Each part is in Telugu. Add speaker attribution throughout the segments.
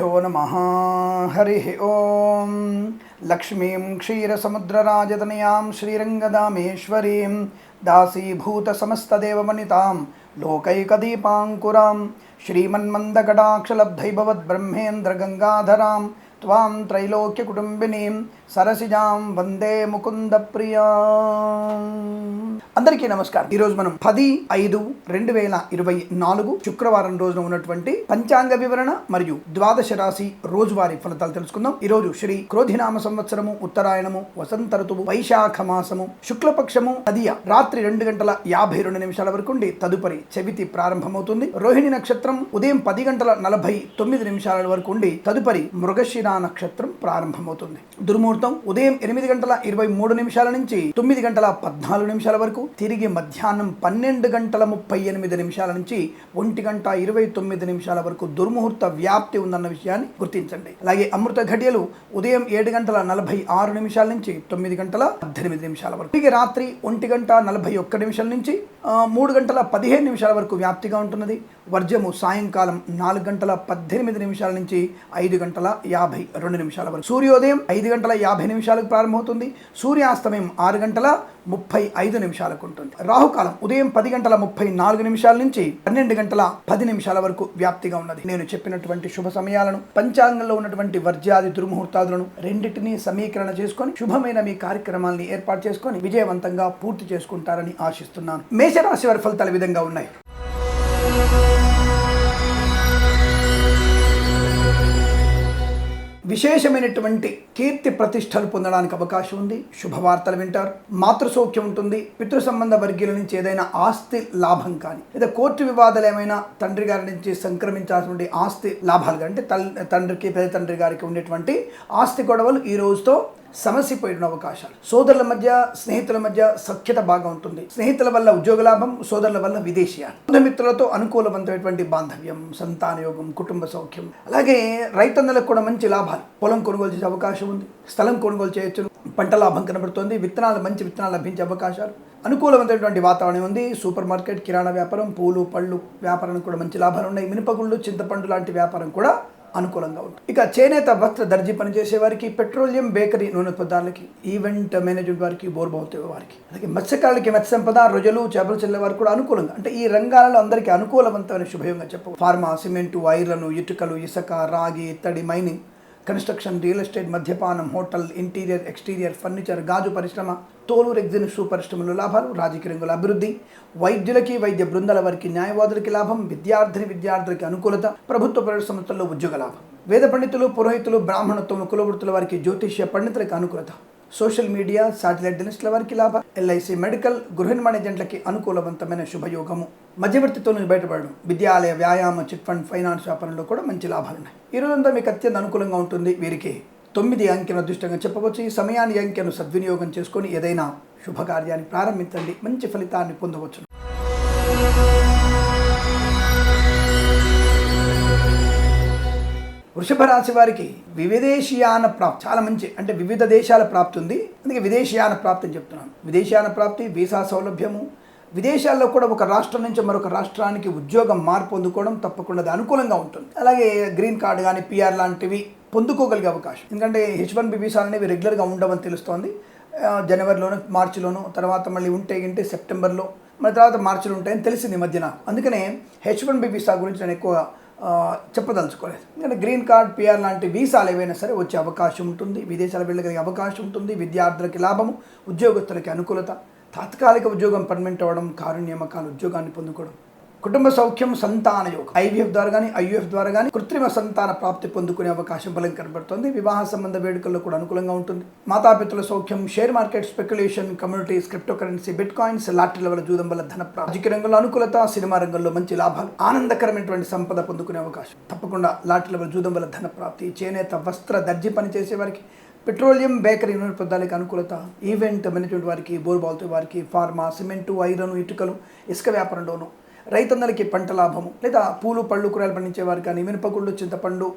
Speaker 1: गुरुभ्यो नमः। हरिः ॐ लक्ष्मीं क्षीरसमुद्रराजतनयां श्रीरङ्गदामेश्वरीं दासीभूतसमस्तदेववनितां श्रीमन्मंदकटाक्षलब्धवद्रह्मेन्द्र गंगाधरां त्वां त्रैलोक्यकुटुम्बिनीं సరసిజాం వందే ముకుంద ప్రియా అందరికీ నమస్కారం. ఈరోజు మనం పది ఐదు రెండు వేల ఇరవై నాలుగు శుక్రవారం రోజున ఉన్నటువంటి పంచాంగ వివరణ మరియు ద్వాదశ రాశి రోజువారీ ఫలితాలు తెలుసుకుందాం. ఈరోజు శ్రీ క్రోధినామ సంవత్సరము ఉత్తరాయణము వసంత ఋతువు వైశాఖ మాసము శుక్లపక్షము అదియ రాత్రి రెండు గంటల యాభై రెండు నిమిషాల వరకు ఉండి తదుపరి చవితి ప్రారంభమవుతుంది. రోహిణి నక్షత్రం ఉదయం పది గంటల నలభై తొమ్మిది నిమిషాల వరకు ఉండి తదుపరి మృగశిరా నక్షత్రం ప్రారంభమవుతుంది. దుర్మూర్తి దుర్ముహూర్తం ఉదయం ఎనిమిది గంటల ఇరవై మూడు నిమిషాల నుంచి తొమ్మిది గంటల పద్నాలుగు నిమిషాల వరకు తిరిగి మధ్యాహ్నం పన్నెండు గంటల ముప్పై ఎనిమిది నిమిషాల నుంచి ఒంటి గంట ఇరవై తొమ్మిది నిమిషాల వరకు దుర్ముహూర్త వ్యాప్తి ఉందన్న విషయాన్ని గుర్తించండి. అలాగే అమృత ఘడియలు ఉదయం ఏడు గంటల నలభై ఆరు నిమిషాల నుంచి తొమ్మిది గంటల పద్దెనిమిది నిమిషాల వరకు తిరిగి రాత్రి ఒంటి గంట నలభై ఒక్క నిమిషాల నుంచి మూడు గంటల పదిహేను నిమిషాల వరకు వ్యాప్తిగా ఉంటున్నది. వర్జము సాయంకాలం నాలుగు గంటల పద్దెనిమిది నిమిషాల నుంచి ఐదు గంటల యాభై రెండు నిమిషాల వరకు సూర్యోదయం ఐదు గంటల యాభై నిమిషాలకు ప్రారంభమవుతుంది. సూర్యాస్తమయం ఆరు గంటల ముప్పై ఐదు నిమిషాలకు ఉంటుంది. రాహుకాలం ఉదయం పది గంటల ముప్పై నాలుగు నిమిషాల నుంచి పన్నెండు గంటల పది నిమిషాల వరకు వ్యాప్తిగా ఉన్నది. నేను చెప్పినటువంటి శుభ సమయాలను పంచాంగంలో ఉన్నటువంటి వర్జ్యాది దుర్ముహూర్తాదులను రెండింటినీ సమీకరణ చేసుకొని శుభమైన మీ కార్యక్రమాల్ని ఏర్పాటు చేసుకొని విజయవంతంగా పూర్తి చేసుకుంటారని ఆశిస్తున్నాను. మేషరాశి వారి ఫలితాలు విధంగా ఉన్నాయి. విశేషమైనటువంటి కీర్తి ప్రతిష్టలు పొందడానికి అవకాశం ఉంది. శుభవార్తలు వింటారు. మాతృసౌఖ్యం ఉంటుంది. పితృ సంబంధ వర్గీయుల నుంచి ఏదైనా ఆస్తి లాభం కానీ లేదా కోర్టు వివాదాలు ఏమైనా తండ్రి గారి నుంచి సంక్రమించాల్సినటువంటి ఆస్తి లాభాలు కానీ అంటే తండ్రికి పెద్ద తండ్రి గారికి ఉండేటువంటి ఆస్తి గొడవలు ఈ రోజుతో సమసిపోయిన అవకాశాలు. సోదరుల మధ్య స్నేహితుల మధ్య సఖ్యత బాగా ఉంటుంది. స్నేహితుల వల్ల ఉద్యోగ లాభం సోదరుల వల్ల విదేశీయాలు. బంధుమిత్రులతో అనుకూలవంతమైనటువంటి బాంధవ్యం సంతాన యోగం కుటుంబ సౌఖ్యం. అలాగే రైతన్నలకు కూడా మంచి లాభాలు. పొలం కొనుగోలు చేసే అవకాశం ఉంది. స్థలం కొనుగోలు చేయొచ్చు. పంట లాభం కనబడుతుంది. విత్తనాలు మంచి విత్తనాలు లభించే అవకాశాలు. అనుకూలమైనటువంటి వాతావరణం ఉంది. సూపర్ మార్కెట్ కిరాణా వ్యాపారం పూలు పళ్ళు వ్యాపారానికి కూడా మంచి లాభాలు ఉన్నాయి. మినపగుళ్ళు చింతపండు లాంటి వ్యాపారం కూడా అనుకూలంగా ఉంటుంది. ఇక చేనేత వస్త్ర దర్జీ పనిచేసే వారికి పెట్రోలియం బేకరీ నూనె పదార్థాలకి ఈవెంట్ మేనేజ్మెంట్ వారికి బోర్బౌతే వారికి. అలాగే మత్స్యకారులకి మత్స్య సంపద రొయ్యలు చేపలు చెల్లే వారికి కూడా అనుకూలంగా అంటే ఈ రంగాలలో అందరికీ అనుకూలవంతమైన శుభయంగా చెప్పు. ఫార్మా సిమెంటు ఐరన్ ఇటుకలు ఇసుక రాగి ఇత్తడి మైనింగ్. కన్స్ట్రక్షన్ రియల్ ఎస్టేట్ మద్యపానం హోటల్ ఇంటీరియర్ ఎక్స్టీరియర్ ఫర్నిచర్ గాజు పరిశ్రమ తోలు రెగ్జిన్ షూ పరిశ్రమలు లాభాలు రాజకీయ రంగుల అభివృద్ధి వైద్యులకి వైద్య బృందాల వారికి న్యాయవాదులకి లాభం విద్యార్థిని విద్యార్థులకి అనుకూలత ప్రభుత్వ ప్రైవేట్ సంస్థల్లో ఉద్యోగ లాభం. వేద పండితులు పురోహితులు బ్రాహ్మణత్వం కులవృత్తుల వారికి జ్యోతిష్య పండితులకు అనుకూలత. సోషల్ మీడియా శాటిలైట్ జర్నలిస్టుల వారికి లాభ. ఎల్ఐసి మెడికల్ గృహ నిర్మాణ ఏజెంట్లకి అనుకూలవంతమైన శుభయోగము. మధ్యవర్తితో నుంచి బయటపడడం. విద్యాలయ వ్యాయామ చిట్ ఫండ్ ఫైనాన్స్ వ్యాపారంలో కూడా మంచి లాభాలు ఉన్నాయి ఈ రోజంతా మీకు అత్యంత అనుకూలంగా ఉంటుంది. వీరికి తొమ్మిది అంకెను అదృష్టంగా చెప్పవచ్చు. ఈ సమయాన్ని అంకెను సద్వినియోగం చేసుకొని ఏదైనా శుభకార్యాన్ని ప్రారంభించండి. మంచి ఫలితాన్ని పొందవచ్చు వృషభ రాశి వారికి వివిదేశీయాన ప్రాప్తి చాలా మంచి అంటే వివిధ దేశాల ప్రాప్తి ఉంది. అందుకే విదేశీయాన ప్రాప్తి అని చెప్తున్నాను. విదేశీయాన ప్రాప్తి వీసా సౌలభ్యము. విదేశాల్లో కూడా ఒక రాష్ట్రం నుంచి మరొక రాష్ట్రానికి ఉద్యోగం మార్పు పొందుకోవడం తప్పకుండా అది అనుకూలంగా ఉంటుంది. అలాగే గ్రీన్ కార్డు కానీ పిఆర్ లాంటివి పొందుకోగలిగే అవకాశం. ఎందుకంటే హెచ్ వన్ బి వీసాలు అనేవి రెగ్యులర్గా ఉండవని తెలుస్తోంది. జనవరిలోనూ జనవరిలోను మార్చిలోను తర్వాత మళ్ళీ ఉంటే ఏంటి సెప్టెంబర్లో మళ్ళీ తర్వాత మార్చిలో ఉంటాయని తెలిసింది ఈ మధ్యన. అందుకనే హెచ్ వన్ బి వీసా గురించి నేను ఎక్కువ చెప్పదలుచుకోలేదు. ఎందుకంటే గ్రీన్ కార్డ్ పిఆర్ లాంటి వీసాలు ఏవైనా సరే వచ్చే అవకాశం ఉంటుంది. విదేశాలు వెళ్ళగలిగే అవకాశం ఉంటుంది. విద్యార్థులకి లాభము ఉద్యోగస్తులకి అనుకూలత తాత్కాలిక ఉద్యోగం పర్మనెంట్ అవ్వడం కారు నియామకాలు ఉద్యోగాన్ని పొందుకోవడం. కుటుంబ సౌఖ్యం సంతాన యోగం. ఐవీఎఫ్ ద్వారా కానీ ఐయుఎఫ్ ద్వారా కానీ కృత్రిమ సంతాన ప్రాప్తి పొందుకునే అవకాశం బలం కనబడుతుంది. వివాహ సంబంధ వేడుకల్లో కూడా అనుకూలంగా ఉంటుంది. మాతాపితృల సౌఖ్యం share market speculation communities crypto currency bit coins లాటరీల వల్ల జూదం వల్ల ధన ప్రాప్తి రాజకీయ రంగంలో అనుకూలత సినిమా రంగంలో మంచి లాభాలు ఆనందకరమైనటువంటి సంపద పొందుకునే అవకాశం. తప్పకుండా లాటరీల వల్ల జూదం వల్ల ధన ప్రాప్తి చేనేత వస్త్ర దర్జీ పని చేసే వారికి పెట్రోలియం బేకరీ నూనె పదార్థాలకు అనుకూలత ఈవెంట్ మేనేజ్మెంట్ వారికి బోర్బాల్తో వారికి ఫార్మా సిమెంటు ఐరన్ ఇటుకలు ఇసుక వ్యాపారంలోనూ రైతన్నలకి పంట లాభము. లేదా పూలు పళ్ళు కూరలు పండించే వారు కానీ మినపగుళ్ళు చింతపండు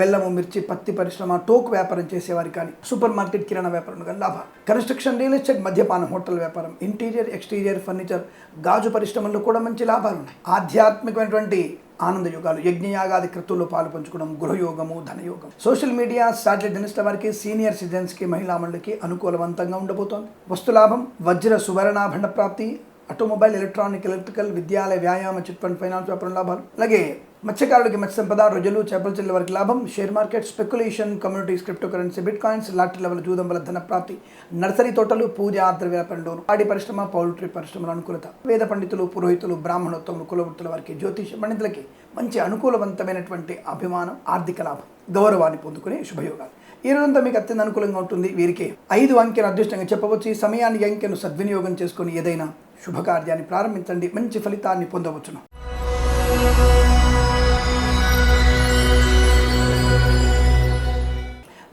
Speaker 1: బెల్లము మిర్చి పత్తి పరిశ్రమ టోక్ వ్యాపారం చేసేవారు కానీ సూపర్ మార్కెట్ కిరాణా వ్యాపారం కానీ లాభాలు. కన్స్ట్రక్షన్ రియల్ ఎస్టేట్ మద్యపానం హోటల్ వ్యాపారం ఇంటీరియర్ ఎక్స్టీరియర్ ఫర్నిచర్ గాజు పరిశ్రమల్లో కూడా మంచి లాభాలు ఉన్నాయి. ఆధ్యాత్మికమైనటువంటి ఆనంద యోగాలు యజ్ఞయాగాది కృతుల్లో పాలు పంచుకోవడం గృహయోగము ధనయోగం. సోషల్ మీడియా శాటిలైట్ జర్నలిస్టుల వారికి సీనియర్ సిటిజన్స్కి మహిళా మండలికి అనుకూలవంతంగా ఉండబోతోంది. వస్తులాభం వజ్ర సువర్ణాభండ ప్రాప్తి ఆటోమొబైల్ ఎలక్ట్రానిక్ ఎలక్ట్రికల్ విద్యాలయ వ్యాయామ చిట్ ఫండ్ ఫైనాన్స్ వ్యాపారం లాభాలు. అలాగే మత్స్యకారులకి మత్స్య సంపద రొయ్యలు చేపల చెల్లెల వారికి లాభం share market speculation communities crypto currency bit coins lottery level జూదం వల్ల ధన ప్రాప్తి నర్సరీ తోటలు పూజ ఆద్ర వ్యాపారంలో పాడి పరిశ్రమ పౌల్ట్రీ పరిశ్రమల అనుకూలత వేద పండితులు పురోహితులు బ్రాహ్మణోత్తములు కులవృత్తుల వారికి జ్యోతిష పండితులకి మంచి అనుకూలవంతమైనటువంటి అభిమానం ఆర్థిక లాభం గౌరవాన్ని పొందుకునే శుభయోగాలు. ఈ రోజంతా మీకు అత్యంత అనుకూలంగా ఉంటుంది. వీరికి ఐదు అంకెను అదృష్టంగా చెప్పవచ్చు. ఈ సమయాన్ని అంకెను సద్వినియోగం చేసుకుని ఏదైనా శుభకార్యాన్ని ప్రారంభించండి. మంచి ఫలితాన్ని పొందవచ్చును.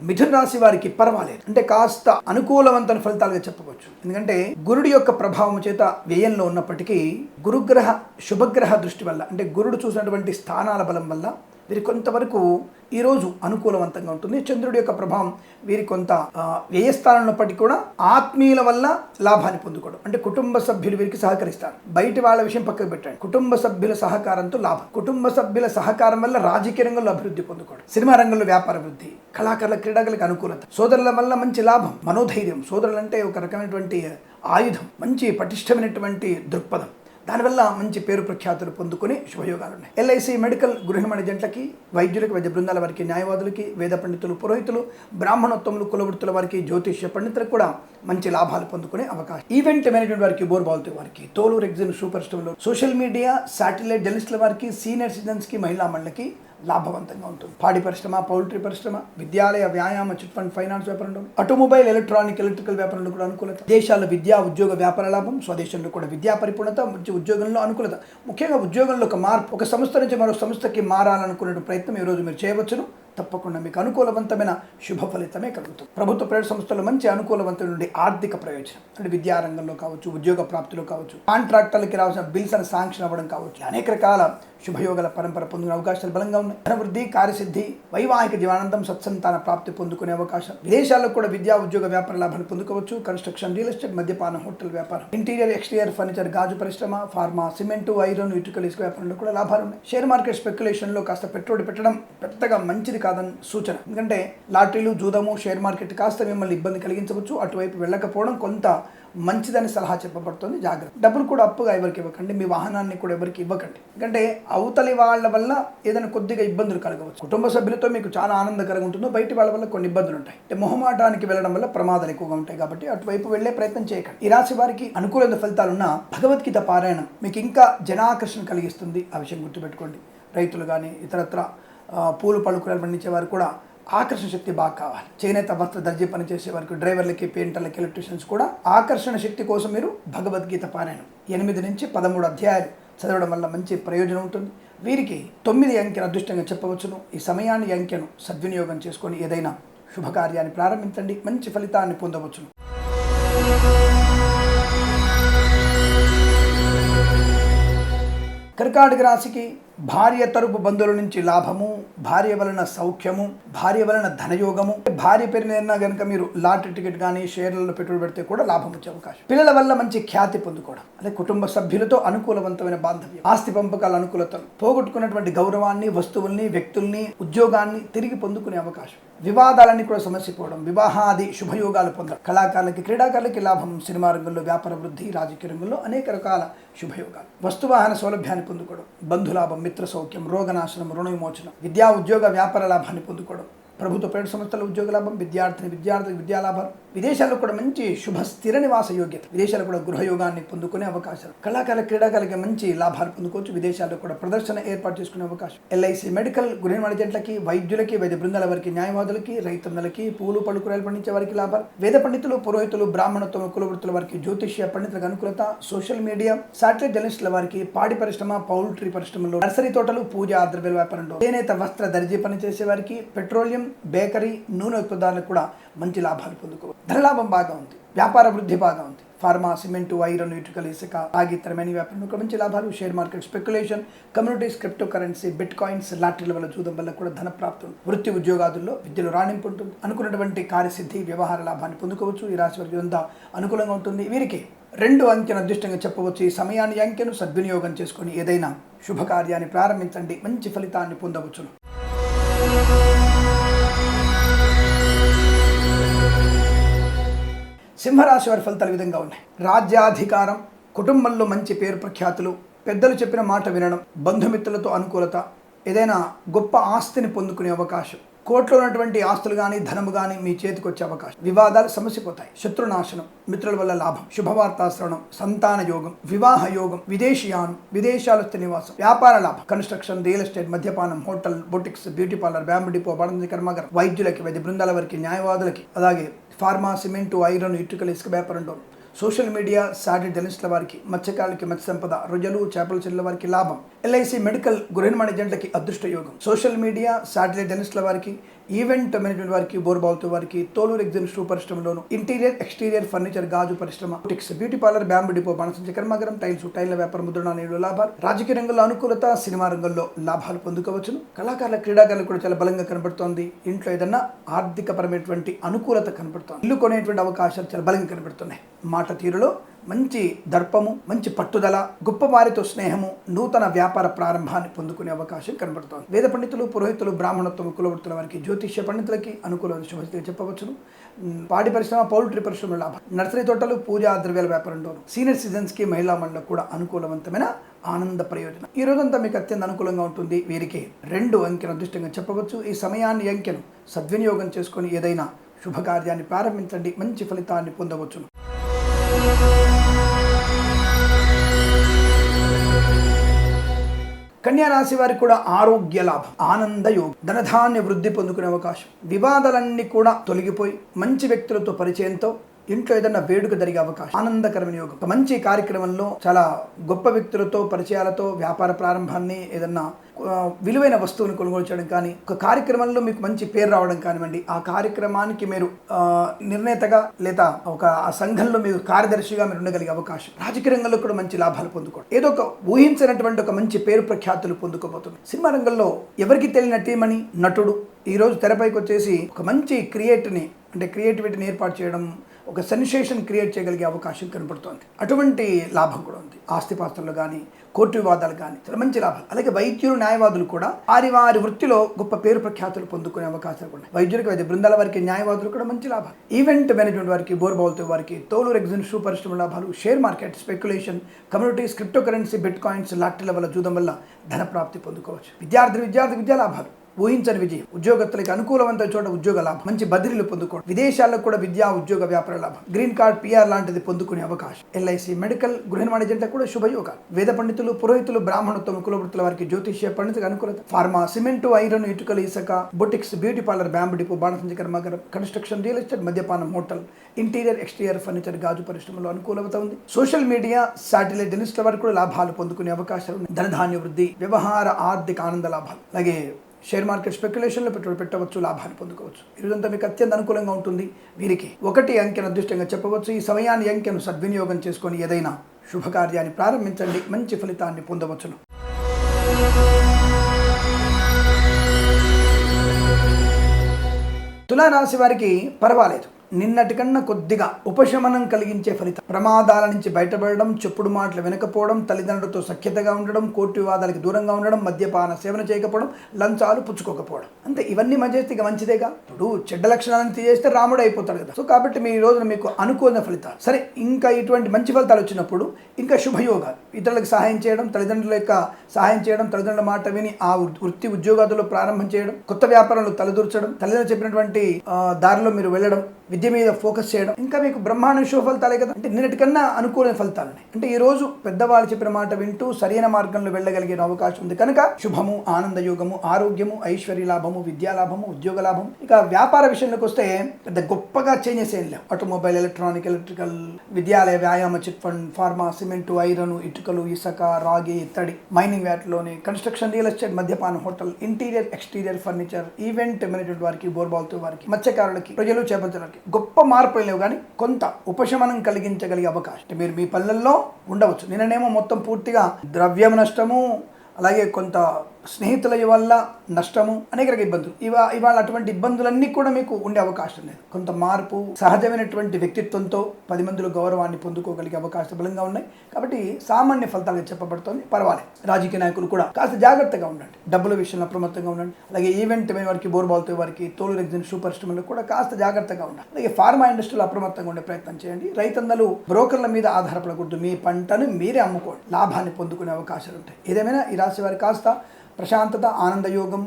Speaker 1: మిథున రాశి వారికి పర్వాలేదు. అంటే కాస్త అనుకూలవంతమైన ఫలితాలుగా చెప్పవచ్చు. ఎందుకంటే గురుడి యొక్క ప్రభావం చేత వ్యయంలో ఉన్నప్పటికీ గురుగ్రహ శుభగ్రహ దృష్టి వల్ల అంటే గురుడు చూసినటువంటి స్థానాల బలం వల్ల వీరి కొంతవరకు ఈరోజు అనుకూలవంతంగా ఉంటుంది. చంద్రుడి యొక్క ప్రభావం వీరి కొంత వ్యయస్థానంలోపటికి కూడా ఆత్మీయుల వల్ల లాభాన్ని పొందుకోవడం. అంటే కుటుంబ సభ్యులు వీరికి సహకరిస్తారు. బయటి వాళ్ళ విషయం పక్కకు పెట్టండి. కుటుంబ సభ్యుల సహకారంతో లాభం. కుటుంబ సభ్యుల సహకారం వల్ల రాజకీయ రంగంలో అభివృద్ధి పొందుకోవడం. సినిమా రంగంలో వ్యాపార అభివృద్ధి కళాకారుల క్రీడాకులకు అనుకూలత. సోదరుల వల్ల మంచి లాభం మనోధైర్యం. సోదరులు అంటే ఒక రకమైనటువంటి ఆయుధం మంచి పటిష్టమైనటువంటి దృక్పథం. దానివల్ల మంచి పేరు ప్రఖ్యాతులు పొందుకుని శుభయోగాలు ఉన్నాయి ఎల్ఐసి మెడికల్ గృహిణి జంటలకి వైద్యులకి వైద్య బృందాల వారికి న్యాయవాదులకి వేద పండితులు పురోహితులు బ్రాహ్మణోత్తములు కులవృత్తుల వారికి జ్యోతిష్య పండితులకు కూడా మంచి లాభాలు పొందుకునే అవకాశం. ఈవెంట్ మేనేజ్మెంట్ వారికి బోర్ బాల్తో వారికి తోలు రెగ్జిన్ సూపర్ స్టోర్లు సోషల్ మీడియా శాటిలైట్ జర్నలిస్టుల వారికి సీనియర్ సిటిజన్స్కి మహిళా మండలికి లాభవంతంగా ఉంటుంది. పాడి పరిశ్రమ పౌల్ట్రీ పరిశ్రమ విద్యాలయ వ్యాయామ చిట్ ఫండ్ ఫైనాన్స్ వ్యాపారంలో ఆటోమొబైల్ ఎలక్ట్రానిక్ ఎలక్ట్రికల్ వ్యాపారంలో కూడా అనుకూలత. దేశాల్లో విద్యా ఉద్యోగ వ్యాపార లాభం స్వదేశంలో కూడా విద్యా పరిపూర్ణత మంచి ఉద్యోగంలో అనుకూలత. ముఖ్యంగా ఉద్యోగంలో ఒక మార్పు ఒక సంస్థ నుంచి మరో సంస్థకి మారాలనుకునే ప్రయత్నం ఈ రోజు మీరు చేయవచ్చును. తప్పకుండా మీకు అనుకూలవంతమైన శుభ ఫలితమే కలుగుతుంది. ప్రభుత్వ ప్రైవేట్ సంస్థలు మంచి అనుకూలవంతమైన ఆర్థిక ప్రయోజనం అంటే విద్యారంగంలో కావచ్చు ఉద్యోగ ప్రాప్తిలో కావచ్చు కాంట్రాక్టర్లకి రావాల్సిన బిల్స్ అని శాంక్షన్ అవ్వడం కావచ్చు అనేక రకాల శుభయోగాల పరంపర పొందుకునే అవకాశాలు బలంగా ఉన్నాయి. ధనవృద్ధి కార్యసిద్ధి వైవాహిక జీవనానందం సత్సంతాన ప్రాప్తి పొందుకునే అవకాశం. విదేశాల్లో కూడా విద్యా ఉద్యోగ వ్యాపార లాభాలు పొందుకోవచ్చు. కన్స్ట్రక్షన్ రియల్ ఎస్టేట్ మద్యపానం హోటల్ వ్యాపారం ఇంటీరియర్ ఎక్స్టీరియర్ ఫర్నిచర్ గాజు పరిశ్రమ ఫార్మా సిమెంట్ ఐరన్ ఇటుకలు ఇసుక వ్యాపారంలో కూడా లాభాలు ఉన్నాయి. షేర్ మార్కెట్ స్పెక్యులేషన్లో కాస్త పెట్టుబడి పెట్టడం పెద్దగా మంచిది కాదు. కాదని సూచన. ఎందుకంటే లాటరీలు జూదము షేర్ మార్కెట్ కాస్త మిమ్మల్ని ఇబ్బంది కలిగించవచ్చు. అటువైపు వెళ్ళకపోవడం కొంత మంచిదని సలహా చెప్పబడుతుంది. జాగ్రత్త. డబ్బులు కూడా అప్పుగా ఎవరికి ఇవ్వకండి. మీ వాహనాన్ని కూడా ఎవరికి ఇవ్వకండి. ఎందుకంటే అవతలి వాళ్ళ వల్ల ఏదైనా కొద్దిగా ఇబ్బందులు కలగవచ్చు. కుటుంబ సభ్యులతో మీకు చాలా ఆనందకరంగా ఉంటుందో బయట వాళ్ళ వల్ల కొన్ని ఇబ్బందులు ఉంటాయి. అంటే మొహమాటానికి వెళ్ళడం వల్ల ప్రమాదాలు ఎక్కువగా ఉంటాయి కాబట్టి అటువైపు వెళ్ళే ప్రయత్నం చేయకండి. ఈ రాశి వారికి అనుకూల ఫలితాలున్న భగవద్గీత పారాయణం మీకు ఇంకా జనాకర్షణ కలిగిస్తుంది. ఆ విషయం గుర్తుపెట్టుకోండి. రైతులు కానీ ఇతరత్ర పూలు పళ్ళు కూరలు పండించే వారు కూడా ఆకర్షణ శక్తి బాగా కావాలి. చేనేత వస్త్ర దర్జీ పని చేసేవారికి డ్రైవర్లకి పెయింటర్లకి ఎలక్ట్రీషియన్స్ కూడా ఆకర్షణ శక్తి కోసం మీరు భగవద్గీత పారాయణం. ఎనిమిది నుంచి పదమూడు అధ్యాయాలు చదవడం వల్ల మంచి ప్రయోజనం ఉంటుంది. వీరికి తొమ్మిది అంకెను అదృష్టంగా చెప్పవచ్చును. ఈ సమయాన్ని అంకెను సద్వినియోగం చేసుకొని ఏదైనా శుభకార్యాన్ని ప్రారంభించండి. మంచి ఫలితాన్ని పొందవచ్చును. కర్కాటక రాశికి భార్య తరపు బంధువుల నుంచి లాభము భార్య వలన సౌఖ్యము భార్య వలన ధనయోగము భార్య పేరున ఏదైనా కనుక మీరు లాటరీ టికెట్ కానీ షేర్లలో పెట్టుబడి పెడితే కూడా లాభం వచ్చే అవకాశం. పిల్లల వల్ల మంచి ఖ్యాతి పొందుకోవడం అదే కుటుంబ సభ్యులతో అనుకూలవంతమైన బాంధవ్యం ఆస్తి పంపకాల అనుకూలతలు పోగొట్టుకున్నటువంటి గౌరవాన్ని వస్తువుల్ని వ్యక్తుల్ని ఉద్యోగాన్ని తిరిగి పొందుకునే అవకాశం. వివాదాలన్నీ కూడా సమస్యపోవడం వివాహాది శుభయోగాలు పొందడం కళాకారులకి క్రీడాకారులకి లాభం సినిమా రంగంలో వ్యాపార వృద్ధి రాజకీయ రంగంలో అనేక రకాల శుభయోగాలు. వస్తువాహన సౌలభ్యాన్ని పొందుకోవడం బంధులాభం మిత్ర సౌఖ్యం రోగనాశనం రుణ విమోచనం విద్యా ఉద్యోగ వ్యాపార లాభాన్ని పొందుకోవడం ప్రభుత్వ ప్రైవేట్ సంస్థల ఉద్యోగ లాభం విద్యార్థిని విద్యార్థి విద్యాలాభం విదేశాల్లో కూడా మంచి శుభ స్థిర నివాస యోగ్యత. విదేశాల్లో కూడా గృహయోగాన్ని పొందుకునే అవకాశాలు. కళాకార క్రీడాకారులకి మంచి లాభాలు పొందుకోవచ్చు. విదేశాల్లో కూడా ప్రదర్శన ఏర్పాటు చేసుకునే అవకాశం. ఎల్ఐసి మెడికల్ గృహ మణిజంట్లకి వైద్యులకి వైద్య బృందాల వారికి న్యాయవాదులకి రైతన్నలకి పూలు పళ్ళు కూరలు పండించే వారికి లాభాలు. వేద పండితులు పురోహితులు బ్రాహ్మణత్వం కులవృత్తుల వారికి జ్యోతిష్య పండితులకు అనుకూలత. సోషల్ మీడియా శాటిలైట్ జర్నలిస్టుల వారికి పాడి పరిశ్రమ పౌల్ట్రీ పరిశ్రమలో నర్సరీ తోటలు పూజ ద్రవ్యాల వ్యాపారంలో చేనేత వస్త్ర దర్జీ పనిచేసే వారికి పెట్రోలియం బేకరీ నూనె ఉత్పత్తులకు కూడా మంచి లాభాలు పొందుకోవచ్చు. ధనలాభం బాగా ఉంది. వ్యాపార వృద్ధి బాగా ఉంది. ఫార్మా సిమెంటు ఐరన్ ఇటుకలు ఇసుక ఆగితరమైన వ్యాపారంలో కూడా మంచి లాభాలు share market speculation communities crypto currency bit coins లాటరీల వల్ల చూడడం వల్ల కూడా ధన ప్రాప్తం వృత్తి ఉద్యోగాదుల్లో విద్యలో రాణింపు ఉంటుంది. అనుకున్నటువంటి కార్యసిద్ధి వ్యవహార లాభాన్ని పొందుకోవచ్చు. ఈ రాశి వారికి అంతా అనుకూలంగా ఉంటుంది. వీరికి రెండు అంకెను అదృష్టంగా చెప్పవచ్చు. ఈ సమయాన్ని అంకెను సద్వినియోగం చేసుకొని ఏదైనా శుభకార్యాన్ని ప్రారంభించండి. మంచి ఫలితాన్ని పొందవచ్చును. సింహరాశి వారి ఫలితాలు విధంగా ఉన్నాయి. రాజ్యాధికారం కుటుంబంలో మంచి పేరు ప్రఖ్యాతులు పెద్దలు చెప్పిన మాట వినడం బంధుమిత్రులతో అనుకూలత ఏదైనా గొప్ప ఆస్తిని పొందుకునే అవకాశం కోర్టులో ఉన్నటువంటి ఆస్తులు కానీ ధనము కానీ మీ చేతికి వచ్చే అవకాశం. వివాదాలు సమసిపోతాయి. శత్రునాశనం మిత్రుల వల్ల లాభం శుభవార్తాశ్రవణం సంతాన యోగం వివాహ యోగం విదేశీయానం విదేశాల నివాసం వ్యాపార లాభం కన్స్ట్రక్షన్ రియల్ ఎస్టేట్ మద్యపానం hotel boutiques beauty parlour bamboo depot బడంది కర్మాగారం వైద్యులకి వైద్య బృందాల వారికి న్యాయవాదులకి అలాగే ఫార్మా సిమెంటు ఐరన్ ఇటుకలు ఇసుక వ్యాపారంలో సోషల్ మీడియా సాటిలైట్ జర్నలిస్టుల వారికి మత్స్యకారులకి మత్స్య సంపద రొయ్యలు చేపల చెల్లెల వారికి లాభం. ఎల్ఐసి మెడికల్ గృహిణమణి జంటకి అదృష్ట యోగం సోషల్ మీడియా సాటిలైట్ జర్నలిస్టుల వారికి ఈవెంట్ మేనేజ్మెంట్ వారికి బోర్బాల్తో వారికి తోలూరు ఎగ్జిబిషన్ పరిశ్రమలోను ఇంటీరియర్ ఎక్స్టీరియర్ ఫర్నిచర్ గాజు పరిశ్రమ టిక్స్ బ్యూటీ పార్లర్ బ్యాంబు డిపో బాణసంచ చక్రమగరం టైల్స్ టైల్ల వ్యాపార ముద్రణ నీళ్ళు లాభాలు రాజకీయ రంగంలో అనుకూలత సినిమా రంగంలో లాభాలు పొందుకోవచ్చును. కళాకారుల క్రీడాకారులు కూడా చాలా బలంగా కనబడుతోంది. ఇంట్లో ఏదన్నా ఆర్థికపరమైనటువంటి అనుకూలత కనబడుతోంది. ఇల్లు కొనేటువంటి అవకాశాలు చాలా బలంగా కనబడుతున్నాయి. మాట తీరులో మంచి దర్పము మంచి పట్టుదల గొప్ప వారితో స్నేహము నూతన వ్యాపార ప్రారంభాన్ని పొందుకునే అవకాశం కనబడుతోంది. వేద పండితులు పురోహితులు బ్రాహ్మణత్వం కులవృత్తుల వారికి జ్యోతిష్య పండితులకి అనుకూలమైన శుభస్థితి చెప్పవచ్చును. పాడి పరిశ్రమ పౌల్ట్రీ పరిశ్రమ లాభం. నర్సరీ తోటలు పూజా ద్రవ్యాల వ్యాపారంలోను సీనియర్ సిటిజన్స్కి మహిళా మండలకు కూడా అనుకూలవంతమైన ఆనంద ప్రయోజనం. ఈ రోజంతా మీకు అత్యంత అనుకూలంగా ఉంటుంది. వీరికి రెండు అంకెను అదృష్టంగా చెప్పవచ్చు. ఈ సమయాన్ని అంకెను సద్వినియోగం చేసుకొని ఏదైనా శుభకార్యాన్ని ప్రారంభించండి. మంచి ఫలితాన్ని పొందవచ్చును. కన్యా రాశి వారికి కూడా ఆరోగ్య లాభం ఆనంద యోగం ధనధాన్య వృద్ధి పొందుకునే అవకాశం వివాదాలన్నీ కూడా తొలగిపోయి మంచి వ్యక్తులతో పరిచయంతో ఇంట్లో ఏదైనా వేడుక జరిగే అవకాశం ఆనందకరమైన యోగం. ఒక మంచి కార్యక్రమంలో చాలా గొప్ప వ్యక్తులతో పరిచయాలతో వ్యాపార ప్రారంభాన్ని ఏదన్నా విలువైన వస్తువుని కొనుగోలు చేయడం కానీ ఒక కార్యక్రమంలో మీకు మంచి పేరు రావడం కానివ్వండి ఆ కార్యక్రమానికి మీరు నిర్ణేతగా లేదా ఒక ఆ సంఘంలో మీరు కార్యదర్శిగా మీరు ఉండగలిగే అవకాశం. రాజకీయ రంగంలో కూడా మంచి లాభాలు పొందుకోవడం ఏదో ఒక ఊహించినటువంటి ఒక మంచి పేరు ప్రఖ్యాతులు పొందుకోబోతుంది సినిమా రంగంలో ఎవరికి తెలియని టీమని నటుడు ఈరోజు తెరపైకి వచ్చేసి ఒక మంచి క్రియేట్ని అంటే క్రియేటివిటీని ఏర్పాటు చేయడం ఒక సెన్సేషన్ క్రియేట్ చేయగలిగే అవకాశం కనపడుతోంది. అటువంటి లాభం కూడా ఉంది. ఆస్తిపాస్తులు కానీ కోర్టు వివాదాలు కానీ చాలా మంచి లాభాలు. అలాగే వైద్యులు న్యాయవాదులు కూడా వారి వారి వృత్తిలో గొప్ప పేరు ప్రఖ్యాతులు పొందుకునే అవకాశాలు ఉన్నాయి. వైద్యులకు వైద్య బృందాల వారికి న్యాయవాదులు కూడా మంచి లాభాలు. ఈవెంట్ మేనేజ్మెంట్ వారికి బోర్బాల్తో వారికి తోలు ఎగ్జిన్ షూ పరిశ్రమ లాభాలు share market speculation communities crypto currency bit coins లాటరీల వల్ల జూదం వల్ల ధన ప్రాప్తి పొందుకోవచ్చు. విద్యార్థి విద్యార్థి విద్యా లాభాలు. ఊహించని విజయం. ఉద్యోగస్తులకు అనుకూలవంతమైన చోట ఉద్యోగ లాభం. మంచి బదిలీలు పొందుకోవడం. విదేశాల్లో కూడా విద్యా ఉద్యోగ వ్యాపార లాభం. గ్రీన్ కార్డ్ పిఆర్ లాంటిది పొందుకునే అవకాశం. ఎల్ఐసి మెడికల్ గృహ జంట కూడా శుభయోగాలు. వేద పండితులు పురోహితులు బ్రాహ్మణత్వం కులవృత్తుల వారికి జ్యోతిష్య పండితులకు అనుకూలత. ఫార్మా సిమెంటు ఐరన్ ఇటుకలు ఇసుక boutiques beauty parlour bamboo depot బాణసంచి కర్మాగారం కన్స్ట్రక్షన్ రియల్ ఎస్టేట్ మద్యపానం హోటల్ ఇంటీరియర్ ఎక్స్టీరియర్ ఫర్నిచర్ గాజు పరిశ్రమలో అనుకూలత ఉంది. సోషల్ మీడియా శాటిలైట్ జర్నలిస్టుల వారికి కూడా లాభాలు పొందుకునే అవకాశాలు ధనధాన్య వృద్ధి వ్యవహార ఆర్థిక ఆనంద లాభాలు. అలాగే షేర్ మార్కెట్ స్పెక్యులేషన్లో పెట్టుబడి పెట్టవచ్చు లాభాన్ని పొందుకోవచ్చు. ఇదంతా మీకు అత్యంత అనుకూలంగా ఉంటుంది. వీరికి ఒకటి అంకెను అదృష్టంగా చెప్పవచ్చు. ఈ సమయాన్ని అంకెను సద్వినియోగం చేసుకొని ఏదైనా శుభకార్యాన్ని ప్రారంభించండి. మంచి ఫలితాన్ని పొందవచ్చును. తులారాశి వారికి పర్వాలేదు. నిన్నటికన్నా కొద్దిగా ఉపశమనం కలిగించే ఫలితం. ప్రమాదాల నుంచి బయటపడడం చెప్పుడు మాటలు వినకపోవడం తల్లిదండ్రులతో సఖ్యతగా ఉండడం కోర్టు వివాదాలకు దూరంగా ఉండడం మద్యపాన సేవన చేయకపోవడం లంచాలు పుచ్చుకోకపోవడం. అంతే ఇవన్నీ మంచి ఇక మంచిదేగా? ఇప్పుడు చెడ్డ లక్షణాలను తీసేస్తే రాముడు అయిపోతాడు కదా. సో కాబట్టి మీ ఈ రోజున మీకు అనుకూల ఫలితాలు. సరే ఇంకా ఇటువంటి మంచి ఫలితాలు వచ్చినప్పుడు ఇంకా శుభయోగాలు. ఇతరులకు సహాయం చేయడం తల్లిదండ్రుల యొక్క సహాయం చేయడం తల్లిదండ్రుల మాట విని ఆ వృత్తి ఉద్యోగాదులు ప్రారంభం చేయడం కొత్త వ్యాపారంలో తలదూర్చడం తల్లిదండ్రులు చెప్పినటువంటి దారిలో మీరు వెళ్ళడం విద్య మీద ఫోకస్ చేయడం ఇంకా మీకు బ్రహ్మాండ శుభ ఫలితాలే కదా. అంటే నిన్నటికన్నా అనుకూలమైన ఫలితాలు ఉన్నాయి. అంటే ఈ రోజు పెద్దవాళ్ళు చెప్పిన మాట వింటూ సరైన మార్గంలో వెళ్ళగలిగే అవకాశం ఉంది. కనుక శుభము ఆనంద యోగము ఆరోగ్యము ఐశ్వర్య లాభము విద్యా లాభము ఉద్యోగ లాభం ఇక వ్యాపార విషయంలోకి వస్తే పెద్ద గొప్పగా చేంజెస్ ఏం లేవు. ఆటోమొబైల్ ఎలక్ట్రానిక్ ఎలక్ట్రికల్ విద్యాలయ వ్యాయామ chit fund pharma cement iron ఇటుకలు ఇసుక రాగి ఇత్తడి మైనింగ్ వ్యాట్లోని కన్స్ట్రక్షన్ రియల్ ఎస్టేట్ మద్యపాన hotel interior exterior furniture event management వారికి బోర్బాల్తో వారికి మత్స్యకారులకి ప్రజలు చేపట్టడానికి. గొప్ప మార్పులు లేవు కానీ కొంత ఉపశమనం కలిగించగలిగే అవకాశం. అంటే మీరు మీ పనులలో ఉండవచ్చు. నిన్ననేమో మొత్తం పూర్తిగా ద్రవ్యం నష్టము అలాగే కొంత స్నేహితుల వల్ల నష్టము అనేక రకాల ఇబ్బందులు. ఇవా ఇవాళ అటువంటి ఇబ్బందులన్నీ కూడా మీకు ఉండే అవకాశం లేదు. కొంత మార్పు సహజమైనటువంటి వ్యక్తిత్వంతో పది మందిలో గౌరవాన్ని పొందుకోగలిగే అవకాశాలు బలంగా ఉన్నాయి. కాబట్టి సామాన్య ఫలితాలుగా చెప్పబడుతోంది. పర్వాలేదు. రాజకీయ నాయకులు కూడా కాస్త జాగ్రత్తగా ఉండండి. డబ్బుల విషయంలో అప్రమత్తంగా ఉండండి. అలాగే ఈవెంట్ అయిన వారికి బోర్బాల్తో వారికి తోలు రెగ్జిన్ షూ పరిశ్రమలో కూడా కాస్త జాగ్రత్తగా ఉండాలి. అలాగే ఫార్మా ఇండస్ట్రీలో అప్రమత్తంగా ఉండే ప్రయత్నం చేయండి. రైతన్నలు బ్రోకర్ల మీద ఆధారపడకూడదు. మీ పంటను మీరే అమ్ముకోండి. లాభాన్ని పొందుకునే అవకాశాలు ఉంటాయి. ఏదేమైనా ఈ రాశి వారి కాస్త ప్రశాంతత ఆనందయోగం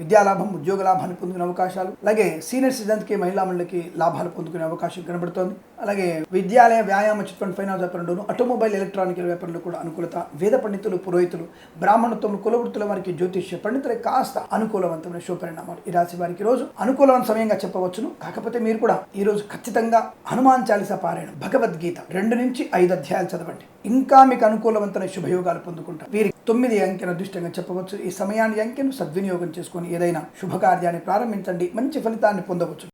Speaker 1: విద్యాలాభం ఉద్యోగ లాభాన్ని పొందుకునే అవకాశాలు. అలాగే సీనియర్ సిటిజన్స్కి మహిళా మండలికి లాభాలు పొందుకునే అవకాశం కనబడుతోంది. అలాగే విద్యాలయ వ్యాయామ చిట్ ఫండ్ ఫైనాన్స్ వ్యాపారంలోను ఆటోమొబైల్ ఎలక్ట్రానిక్ వ్యాపారంలో కూడా అనుకూలత వేద పండితులు పురోహితులు బ్రాహ్మణత్వం కులవృత్తుల వారికి జ్యోతిష్య పండితులే కాస్త అనుకూలవంతమైన శుభపరిణామాలు. ఈ రాశి వారికి రోజు అనుకూలమైన సమయంగా చెప్పవచ్చును. కాకపోతే మీరు కూడా ఈ రోజు ఖచ్చితంగా హనుమాన్ చాలీసా పారాయణం భగవద్గీత రెండు నుంచి ఐదు అధ్యాయాలు చదవండి. ఇంకా మీకు అనుకూలవంతమైన శుభయోగాలు పొందుకుంటారు. వీరికి తొమ్మిది అంకెన అదృష్టంగా చెప్పవచ్చు. ఈ సమయాన్ని అంకెను సద్వినియోగం చేసుకొని ఏదైనా శుభకార్యాన్ని ప్రారంభించండి. మంచి ఫలితాన్ని పొందవచ్చు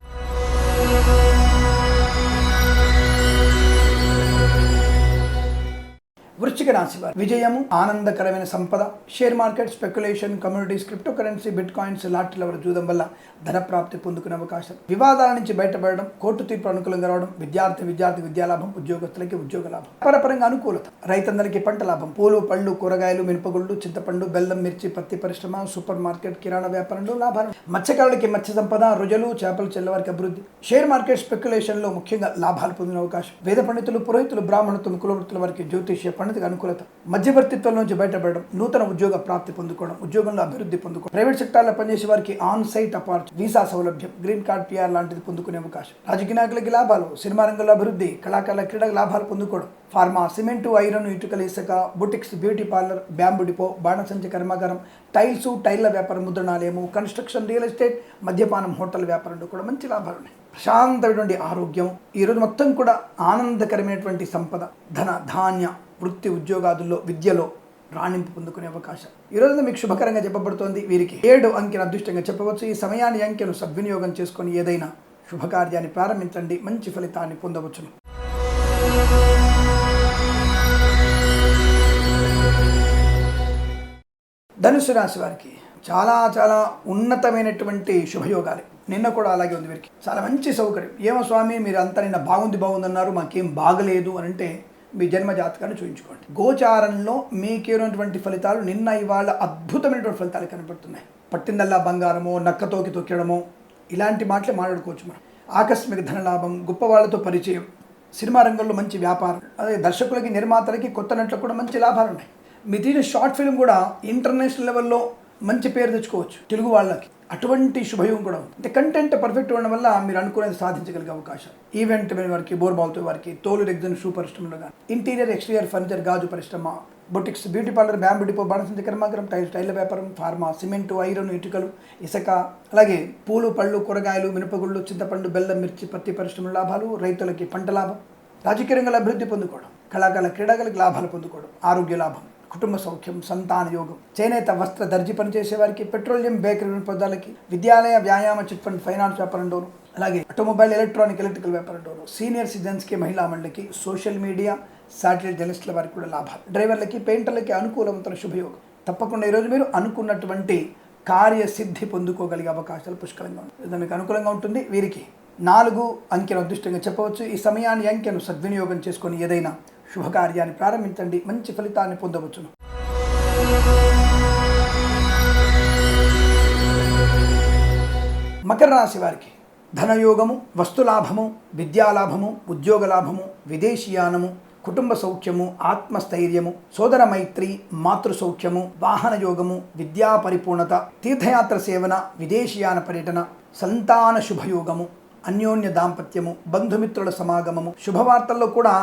Speaker 1: వృశ్చిక రాశి వారు. విజయము ఆనందకరమైన సంపద share market speculation communities crypto currency bit coins లాటరీల వరకు జూదం వల్ల ధన ప్రాప్తి పొందుకునే అవకాశం. వివాదాల నుంచి బయటపడడం కోర్టు తీర్పు అనుకూలంగా రావడం విద్యార్థి విద్యార్థి విద్యాలాభం ఉద్యోగస్తులకి ఉద్యోగ లాభం. వ్యాపారపరంగా అనుకూలత. రైతందరికీ పంట లాభం. పూలు పళ్ళు కూరగాయలు మినపగుళ్ళు చింతపండు బెల్లం మిర్చి పత్తి పరిశ్రమ సూపర్ మార్కెట్ కిరాణా వ్యాపారంలో లాభాలు. మత్స్యకారులకి మత్స్య సంపద రుజలు చేపలు చెల్లవారికి అభివృద్ధి. షేర్ మార్కెట్ స్పెక్యులేషన్లో ముఖ్యంగా లాభాలు పొందిన అవకాశం. వేద పండితులు పురోహితులు బ్రాహ్మణులు కులవృత్తుల వారికి జ్యోతిష్య పండితులు అనుకూలత. మధ్యవర్తిత్వం నుంచి బయటపడడం నూతన ఉద్యోగ ప్రాప్తి పొందుకోవడం ఉద్యోగంలో అభివృద్ధి పొందుకోవడం. ప్రైవేట్ సెక్టార్లో పనిచేసే వారికి ఆన్ సైట్ అపార్ట్ వీసా సౌలభ్యం గ్రీన్ కార్డ్ పిఆర్ లాంటిది పొందుకునే అవకాశం. రాజకీయ నాయకులకి లాభాలు సినిమా రంగంలో అభివృద్ధి కళాకారుల క్రీడకు లాభాలు పొందుకోవడం. ఫార్మా సిమెంటు ఐరన్ ఇటుకల ఇసుక boutiques beauty parlour bamboo depot బాణసంచి కర్మాగారం టైల్స్ టైల్ల వ్యాపారం ముద్రణాలయము కన్స్ట్రక్షన్ రియల్ ఎస్టేట్ మద్యపానం హోటల్ వ్యాపారంలో కూడా మంచి లాభాలు ఉన్నాయి. ప్రశాంతమైనటువంటి ఆరోగ్యం ఈరోజు మొత్తం కూడా ఆనందకరమైనటువంటి సంపద ధన ధాన్య వృత్తి ఉద్యోగాదుల్లో విద్యలో రాణింపు పొందుకునే అవకాశం. ఈ మీకు శుభకరంగా చెప్పబడుతోంది వీరికి. ఏడు అంకెను అదృష్టంగా చెప్పవచ్చు. ఈ సమయాన్ని అంకెను సద్వినియోగం చేసుకొని ఏదైనా శుభకార్యాన్ని ప్రారంభించండి. మంచి ఫలితాన్ని పొందవచ్చును. ధనుసు రాశి వారికి చాలా చాలా ఉన్నతమైనటువంటి శుభయోగాలు. నిన్న కూడా అలాగే ఉంది వీరికి. చాలా మంచి సౌకర్యం. ఏమో స్వామి మీరు అంతా నిన్న బాగుంది బాగుంది అన్నారు మాకేం బాగలేదు అని అంటే మీ జన్మ జాతకాన్ని చూపించుకోండి గోచారంలో మీకేనటువంటి ఫలితాలు? నిన్న ఇవాళ అద్భుతమైనటువంటి ఫలితాలు కనబడుతున్నాయి పట్టిందల్లా బంగారము నక్కతోకి తొక్కడమో ఇలాంటి మాటలే మాట్లాడుకోవచ్చు మనం. ఆకస్మిక ధనలాభం గొప్ప వాళ్ళతో పరిచయం సినిమా రంగంలో మంచి వ్యాపారం అదే దర్శకులకి నిర్మాతలకి కొత్త నటులకు కూడా మంచి లాభాలు ఉన్నాయి మీ తీసిన షార్ట్ ఫిల్మ్ కూడా ఇంటర్నేషనల్ లెవెల్లో మంచి పేరు తెచ్చుకోవచ్చు తెలుగు వాళ్ళకి. అటువంటి శుభయోగం కూడా ఉంది. అంటే కంటెంట్ పర్ఫెక్ట్ ఉండడం వల్ల మీరు అనుకునేది సాధించగలిగే అవకాశం ఈవెంట్ మీద వారికి బోర్బాల్తో వారికి తోలు రెగ్జన్ షూ పరిశ్రమలో కానీ ఇంటీరియర్ ఎక్స్టీరియర్ ఫర్నిచర్ గాజు పరిశ్రమ boutiques beauty parlour bamboo depot బాణసంచి కర్మాగరం టైల్ టైల్ వ్యాపారం ఫార్మా సిమెంటు ఐరన్ ఇటుకలు ఇసుక అలాగే పూలు పళ్ళు కూరగాయలు మినపగుళ్ళు చింతపండు బెల్లం మిర్చి పత్తి పరిశ్రమల లాభాలు రైతులకి పంట లాభం రాజకీయ రంగంలో అభివృద్ధి పొందుకోవడం కళాకారుల క్రీడాకారులకు లాభాలు పొందుకోవడం ఆరోగ్య లాభం. కుటుంబ సౌఖ్యం సంతాన యోగం చేనేత వస్త్ర దర్జీ పనిచేసే వారికి పెట్రోలియం బేకరీ పదార్థాలకి విద్యాలయ వ్యాయామ చిట్ ఫండ్ ఫైనాన్స్ వ్యాపారంలోను అలాగే ఆటోమొబైల్ ఎలక్ట్రానిక్ ఎలక్ట్రికల్ వ్యాపారంలోను సీనియర్ సిటిజన్స్కి మహిళా మండలికి సోషల్ మీడియా శాటిలైట్ జర్నలిస్టుల వారికి కూడా లాభాలు. డ్రైవర్లకి పెయింటర్లకి అనుకూలవంతుల శుభయోగం. తప్పకుండా ఈరోజు మీరు అనుకున్నటువంటి కార్యసిద్ధి పొందుకోగలిగే అవకాశాలు పుష్కలంగా ఉంటుంది మీకు అనుకూలంగా ఉంటుంది వీరికి నాలుగు అంకెను అదృష్టంగా చెప్పవచ్చు. ఈ సమయాన్ని అంకెను సద్వినియోగం చేసుకొని ఏదైనా శుభకార్యాన్ని ప్రారంభించండి. మంచి ఫలితాన్ని పొందవచ్చును. మకర రాశి వారికి ధనయోగము వస్తులాభము విద్యాలాభము ఉద్యోగ లాభము విదేశీయానము కుటుంబ సౌఖ్యము ఆత్మస్థైర్యము సోదర మైత్రి మాతృ సౌఖ్యము వాహన యోగము విద్యా పరిపూర్ణత తీర్థయాత్ర సేవన విదేశీయాన పర్యటన సంతాన శుభయోగము అన్యోన్య దాంపత్యము బంధుమిత్రుల సమాగమము శుభవార్తల్లో కూడా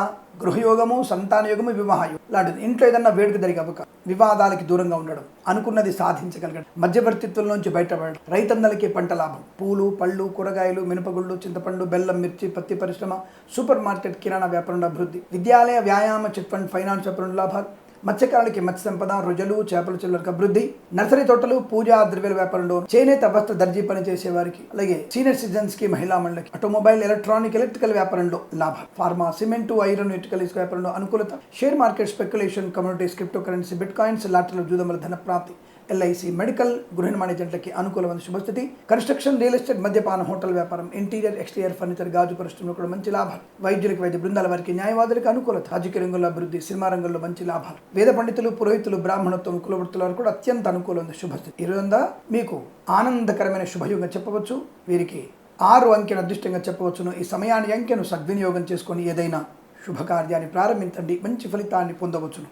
Speaker 1: గృహయోగము సంతానయోగము వివాహయోగం లాంటిది. ఇంట్లో ఏదన్నా వేడుక జరిగే అవకాశం వివాదాలకి దూరంగా ఉండడం అనుకున్నది సాధించగలగడం మధ్యవర్తిత్వం నుంచి బయటపడడం రైతన్నలకి పంట లాభం. పూలు పళ్ళు కూరగాయలు మినపగుళ్ళు చింతపండు బెల్లం మిర్చి పత్తి పరిశ్రమ సూపర్ మార్కెట్ కిరాణా వ్యాపారంలో అభివృద్ధి. విద్యాలయ వ్యాయామ చిట్ ఫండ్ ఫైనాన్స్ వ్యాపారంలో లాభాలు. మత్స్యకారులకి మత్స్య సంపద రొజలు చేపల చెల్లెలకు అభివృద్ధి నర్సరీ తోటలు పూజా ద్రవ్యాల వ్యాపారంలో చేనేత వస్త్ర దర్జీ పని చేసే వారికి అలాగే సీనియర్ సిటిజన్స్కి మహిళా మండలికి ఆటోమొబైల్ ఎలక్ట్రానిక్ ఎలక్ట్రికల్ వ్యాపారంలో లాభాలు ఫార్మా సిమెంటు ఐరన్ ఇటుకల ఇసుక వ్యాపారంలో అనుకూలత. Share market speculation communities cryptocurrency bitcoins లాటరీలో జూదముల ధన ప్రాప్తి ఎల్ఐసి మెడికల్ గృహ నిర్మాణ ఏజెంట్లకి అనుకూలమైన శుభస్థితి. కన్స్ట్రక్షన్ రియల్ ఎస్టేట్ మద్యపాన హోటల్ వ్యాపారం ఇంటీరియర్ ఎక్స్టీరియర్ ఫర్నిచర్ గాజు పరిశ్రమలో కూడా మంచి లాభాలు. వైద్యులకు వైద్య బృందాల వారికి న్యాయవాదులకు అనుకూలత. రాజకీయ రంగంలో అభివృద్ధి సినిమా రంగంలో మంచి లాభాలు. వేద పండితులు పురోహితులు బ్రాహ్మణత్వం కులవృత్తుల వారు కూడా అత్యంత అనుకూలమైన శుభస్థితి. ఈ రోజంతా మీకు ఆనందకరమైన శుభయోగం చెప్పవచ్చు. వీరికి ఆరు అంకెను అదృష్టంగా చెప్పవచ్చును. ఈ సమయాన్ని అంకెను సద్వినియోగం చేసుకొని ఏదైనా శుభకార్యాన్ని ప్రారంభించండి. మంచి ఫలితాన్ని పొందవచ్చును.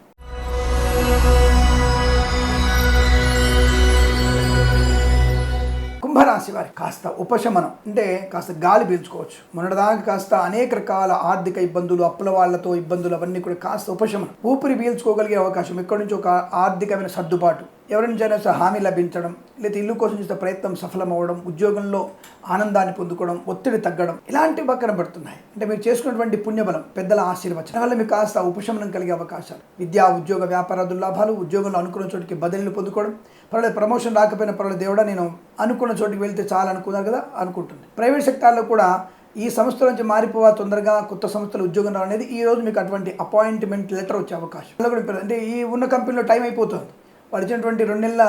Speaker 1: కుంభరాశి వారి కాస్త ఉపశమనం అంటే కాస్త గాలి పీల్చుకోవచ్చు. మొన్నటిదాకా కాస్త అనేక రకాల ఆర్థిక ఇబ్బందులు అప్పుల వాళ్ళతో ఇబ్బందులు అవన్నీ కూడా కాస్త ఉపశమనం. ఊపిరి పీల్చుకోగలిగే అవకాశం ఎక్కడి నుంచి ఒక ఆర్థికమైన సర్దుబాటు. ఎవరి నుంచైనా హామీ లభించడం లేదా ఇల్లు కోసం చేసే ప్రయత్నం సఫలమవ్వడం ఉద్యోగంలో ఆనందాన్ని పొందుకోవడం ఒత్తిడి తగ్గడం ఇలాంటివి పక్కన పడుతున్నాయి. అంటే మీరు చేసుకున్నటువంటి పుణ్యబలం పెద్దల ఆశీర్వచనం. వల్ల మీకు కాస్త ఉపశమనం కలిగే అవకాశాలు. విద్యా ఉద్యోగ వ్యాపారాదుల లాభాలు ఉద్యోగంలో అనుకున్న చోటికి బదిలీలు పొందుకోవడం. పర్వాలేదు ప్రమోషన్ రాకపోయినా పర్వాలేదు దేవుడా నేను అనుకున్న చోటికి వెళ్తే చాలా అనుకున్నారు కదా అనుకుంటుంది. ప్రైవేట్ సెక్టార్లో కూడా ఈ సంస్థ నుంచి మారిపోవా తొందరగా కొత్త సంస్థలు ఉద్యోగం అనేది ఈ రోజు మీకు అటువంటి అపాయింట్మెంట్ లెటర్ వచ్చే అవకాశం. అంటే ఈ ఉన్న కంపెనీలో టైం అయిపోతుంది. పడిచినటువంటి రెండు నెలల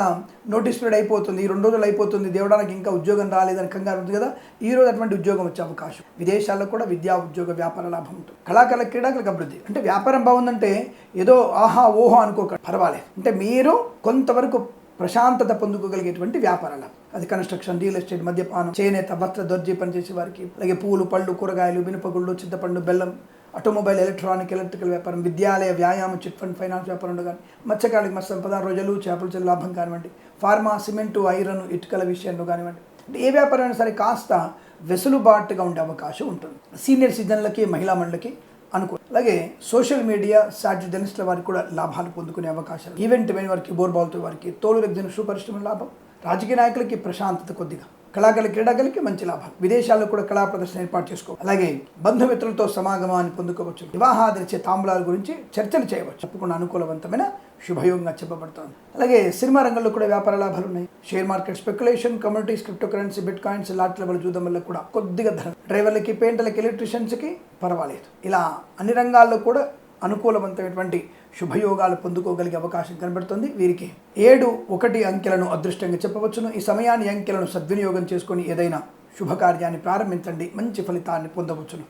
Speaker 1: నోటీస్ పీరియడ్ అయిపోతుంది. ఈ రెండు రోజులు అయిపోతుంది. దేవుడానికి ఇంకా ఉద్యోగం రాలేదని కంగారు ఉంది కదా. ఈ రోజు అటువంటి ఉద్యోగం వచ్చే అవకాశం. విదేశాల్లో కూడా విద్యా ఉద్యోగ వ్యాపార లాభం ఉంటుంది. కళాకారుల క్రీడాకులకు అభివృద్ధి. అంటే వ్యాపారం బాగుందంటే ఏదో ఆహా ఓహో అనుకోక పర్వాలేదు. అంటే మీరు కొంతవరకు ప్రశాంతత పొందుకోగలిగేటువంటి వ్యాపారాలు అది కన్స్ట్రక్షన్ రియల్ ఎస్టేట్ మద్యపానం చేనేత వస్త్ర దొర్జీ పనిచేసే వారికి అలాగే పూలు పళ్ళు కూరగాయలు మినపగుళ్ళు చింతపండు బెల్లం ఆటోమొబైల్ ఎలక్ట్రానిక్ ఎలక్ట్రికల్ వ్యాపారం విద్యాలయ వ్యాయామం చిట్ ఫండ్ ఫైనాన్స్ వ్యాపారంలో కానీ మత్స్యకారులకు మత్స్య సంపద రోజులు చేపలు చెల్లు లాభం కానివ్వండి. ఫార్మా సిమెంటు ఐరన్ ఇటుకల విషయంలో కానివ్వండి. అంటే ఏ వ్యాపారమైనా సరే కాస్త వెసులుబాటుగా ఉండే అవకాశం ఉంటుంది. సీనియర్ సిటిజన్లకి మహిళా మండలికి అనుకో అలాగే సోషల్ మీడియా సాటి జర్నలిస్టుల వారికి కూడా లాభాలు పొందుకునే అవకాశాలు. ఈవెంట్ మెయిన్ వారికి బోర్బాల్తో వారికి తోలు రెగ్జిన సుపరిశ్రమ లాభం. రాజకీయ నాయకులకి ప్రశాంతత కొద్దిగా. కళాకారులు క్రీడాకారులకి మంచి లాభం విదేశాల్లో కూడా కళా ప్రదర్శన ఏర్పాటు చేసుకోవాలి అలాగే బంధుమిత్రులతో సమాగమాన్ని పొందుకోవచ్చు. వివాహాదరిచే తాంబూలాల గురించి చర్చలు చేయవచ్చు. తప్పకుండా అనుకూలవంతమైన శుభయోగంగా చెప్పబడుతోంది. అలాగే సినిమా రంగంలో కూడా వ్యాపార లాభాలు ఉన్నాయి. Share market speculation communities crypto currency bit coins లాట్ల వల్ల చూడడం వల్ల కూడా కొద్దిగా ధర. డ్రైవర్లకి పెయింటర్లకి ఎలక్ట్రీషియన్స్కి పర్వాలేదు. ఇలా అన్ని రంగాల్లో కూడా అనుకూలవంతమైనటువంటి శుభయోగాలు పొందుకోగలిగే అవకాశం కనబడుతుంది. వీరికి ఏడు ఒకటి అంకెలను అదృష్టంగా చెప్పవచ్చును. ఈ సమయాన్ని అంకెలను సద్వినియోగం చేసుకొని ఏదైనా శుభకార్యాన్ని ప్రారంభించండి. మంచి ఫలితాన్ని పొందవచ్చును.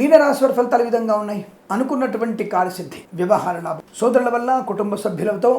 Speaker 1: మీనరాశివారి ఫలితాలు విధంగా ఉన్నాయి. అనుకున్నటువంటి కార్యసిద్ధి వ్యవహార లాభం. సోదరుల వల్ల కుటుంబ సభ్యులతో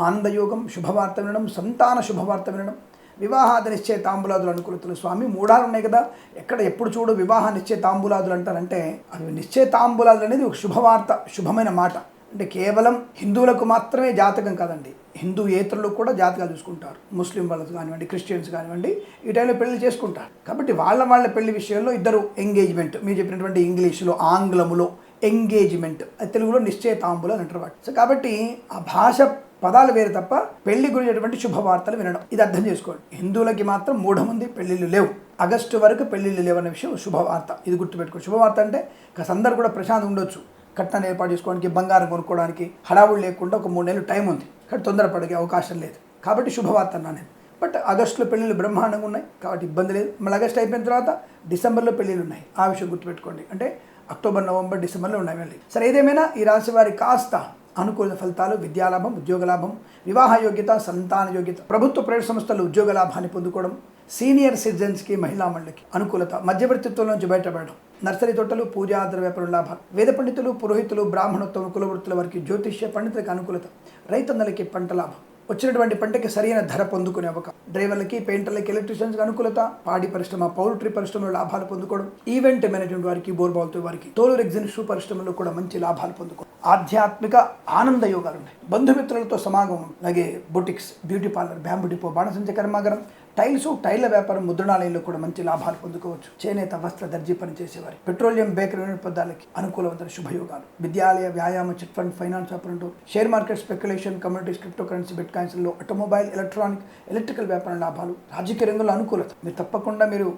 Speaker 1: ఆనందయోగం శుభవార్త వినడం సంతాన శుభవార్త వినడం వివాహాద నిశ్చయ తాంబూలాదులు అనుకూలతలు. స్వామి మూడాలు ఉన్నాయి కదా. ఎక్కడ ఎప్పుడు చూడు వివాహ నిశ్చయ తాంబూలాదులు అంటారంటే అవి నిశ్చయ తాంబూలాదులు అనేది ఒక శుభవార్త శుభమైన మాట. అంటే కేవలం హిందువులకు మాత్రమే జాతకం కాదండి. హిందూ ఏతరులు కూడా జాతకాలు చూసుకుంటారు. ముస్లిం వాళ్ళకు కానివ్వండి క్రిస్టియన్స్ కానివ్వండి ఈ టైంలో పెళ్ళి చేసుకుంటారు. కాబట్టి వాళ్ళ వాళ్ళ పెళ్ళి విషయంలో ఇద్దరు ఎంగేజ్మెంట్. మీరు చెప్పినటువంటి ఇంగ్లీష్లో ఆంగ్లములో ఎంగేజ్మెంట్. అది తెలుగులో నిశ్చయ తాంబూలు అని అంటారు సో కాబట్టి ఆ భాష పదాలు వేరు తప్ప పెళ్ళి గురించినటువంటి శుభవార్తలు వినడం. ఇది అర్థం చేసుకోండి. హిందువులకి మాత్రం మూఢముంది పెళ్ళిళ్ళు లేవు. ఆగస్టు వరకు పెళ్ళిళ్ళు లేవన్న విషయం శుభవార్త. ఇది గుర్తుపెట్టుకో శుభవార్త అంటే కాస్త అందరు కూడా ప్రశాంతం ఉండొచ్చు. కట్నాన్ని ఏర్పాటు చేసుకోవడానికి బంగారం కొనుక్కోవడానికి హడావుడు లేకుండా ఒక మూడు నెలలు టైం ఉంది. కానీ తొందరపడే అవకాశం లేదు. కాబట్టి శుభవార్త అన్నా నేను. బట్ ఆగస్టులో పెళ్ళిళ్ళు బ్రహ్మాండంగా ఉన్నాయి. కాబట్టి ఇబ్బంది లేదు. మళ్ళీ ఆగస్ట్ అయిపోయిన తర్వాత డిసెంబర్లో పెళ్ళిళ్ళు ఉన్నాయి. ఆ విషయం గుర్తుపెట్టుకోండి. అంటే అక్టోబర్ నవంబర్ డిసెంబర్లో ఉన్నాయి వెళ్ళి సరే ఏదేమైనా ఈ రాశి వారి కాస్త అనుకూల ఫలితాలు విద్యాలాభం ఉద్యోగ లాభం వివాహ యోగ్యత సంతాన యోగ్యత ప్రభుత్వ ప్రైవేట్ సంస్థలు ఉద్యోగ లాభాన్ని పొందుకోవడం సీనియర్ సిటిజన్స్కి మహిళా మండలికి అనుకూలత మధ్యవర్తిత్వం నుంచి బయటపడడం నర్సరీ తోటలు పూజా ద్రవ్యాపారం లాభాలు వేద పండితులు పురోహితులు బ్రాహ్మణోత్తమ కులవృత్తుల వారికి జ్యోతిష్య పండితులకు అనుకూలత రైతన్నలకి పంట లాభం. వచ్చినటువంటి పంటకి సరైన ధర పొందుకునే అవకాశం. డ్రైవర్లకి పెయింటర్లకి ఎలక్ట్రీషియన్స్కి అనుకూలత పాడి పరిశ్రమ పౌల్ట్రీ పరిశ్రమలో లాభాలు పొందుకోవడం ఈవెంట్ మేనేజ్మెంట్ వారికి బోర్బాల్తో వారికి తోలు రెగ్జిన్ షూ పరిశ్రమలో కూడా మంచి లాభాలు పొందుకోవడం. ఆధ్యాత్మిక ఆనంద యోగాలు ఉన్నాయి. బంధుమిత్రులతో సమాగమం అలాగే boutiques beauty parlour bamboo depot బాణసంచ కర్మాగారం టైల్స్ టైల్ల వ్యాపారం ముద్రణాలయంలో కూడా మంచి లాభాలు పొందుకోవచ్చు. చేనేత వస్త్ర దర్జీ పని చేసేవారు. పెట్రోలియం బేకరీ పదాలకి అనుకూలవంతమైన శుభయోగాలు. విద్యాలయ వ్యాయామ చిట్ ఫండ్ ఫైనాన్స్ వ్యాపారంలో share market speculation communities crypto currency bit కాయిన్స్లో automobile electronic electrical వ్యాపారం లాభాలు రాజకీయ రంగంలో అనుకూలత. మీరు తప్పకుండా మీరు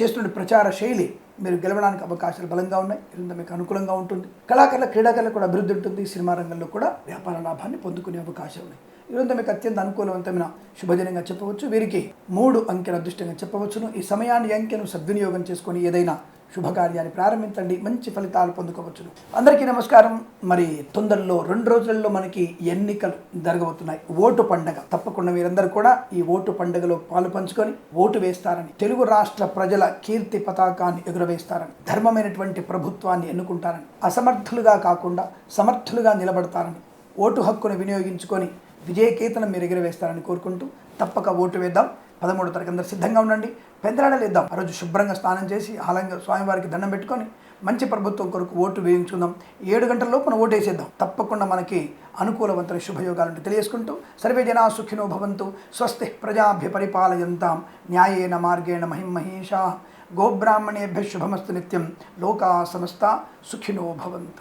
Speaker 1: చేస్తున్న ప్రచార శైలి మీరు గెలవడానికి అవకాశాలు బలంగా ఉన్నాయి. ఇదంతా మీకు అనుకూలంగా ఉంటుంది. కళాకారుల క్రీడాకారులకు కూడా అభివృద్ధి ఉంటుంది. సినిమా రంగంలో కూడా వ్యాపార లాభాన్ని పొందుకునే అవకాశం ఉంది ఇదంతా మీకు అత్యంత అనుకూలవంతమైన శుభదినంగా చెప్పవచ్చు. వీరికి మూడు అంకెల అదృష్టంగా చెప్పవచ్చును. ఈ సమయాన్ని అంకెను సద్వినియోగం చేసుకొని ఏదైనా శుభకార్యాన్ని ప్రారంభించండి. మంచి ఫలితాలు పొందుకోవచ్చును. అందరికీ నమస్కారం. మరి తొందరలో రెండు రోజుల్లో మనకి ఎన్నికలు జరగబోతున్నాయి. ఓటు పండగ. తప్పకుండా మీరందరూ కూడా ఈ ఓటు పండుగలో పాలు పంచుకొని ఓటు వేస్తారని తెలుగు రాష్ట్ర ప్రజల కీర్తి పతాకాన్ని ఎగురవేస్తారని ధర్మమైనటువంటి ప్రభుత్వాన్ని ఎన్నుకుంటారని అసమర్థులుగా కాకుండా సమర్థులుగా నిలబడతారని ఓటు హక్కును వినియోగించుకొని విజయకేతనం మీరు ఎగురవేస్తారని కోరుకుంటూ తప్పక ఓటు వేద్దాం. పదమూడు తారీఖు అందరు సిద్ధంగా ఉండండి. పెద్దలాడలేద్దాం ఆ రోజు శుభ్రంగా స్నానం చేసి ఆలంగా స్వామివారికి దండం పెట్టుకొని మంచి ప్రభుత్వం కొరకు ఓటు వేయించుకుందాం. ఏడు గంటల లోపల ఓటు వేసేద్దాం. తప్పకుండా మనకి అనుకూలవంతుల శుభయోగాలను తెలియజేసుకుంటూ సర్వే జనా సుఖినో భవంతు. స్వస్తి ప్రజాభ్య పరిపాలయంతాం న్యాయేన మార్గేణ మహిం మహేషా. గోబ్రాహ్మణేభ్య శుభమస్తు నిత్యం. లోకా సమస్త సుఖినో భవంతు.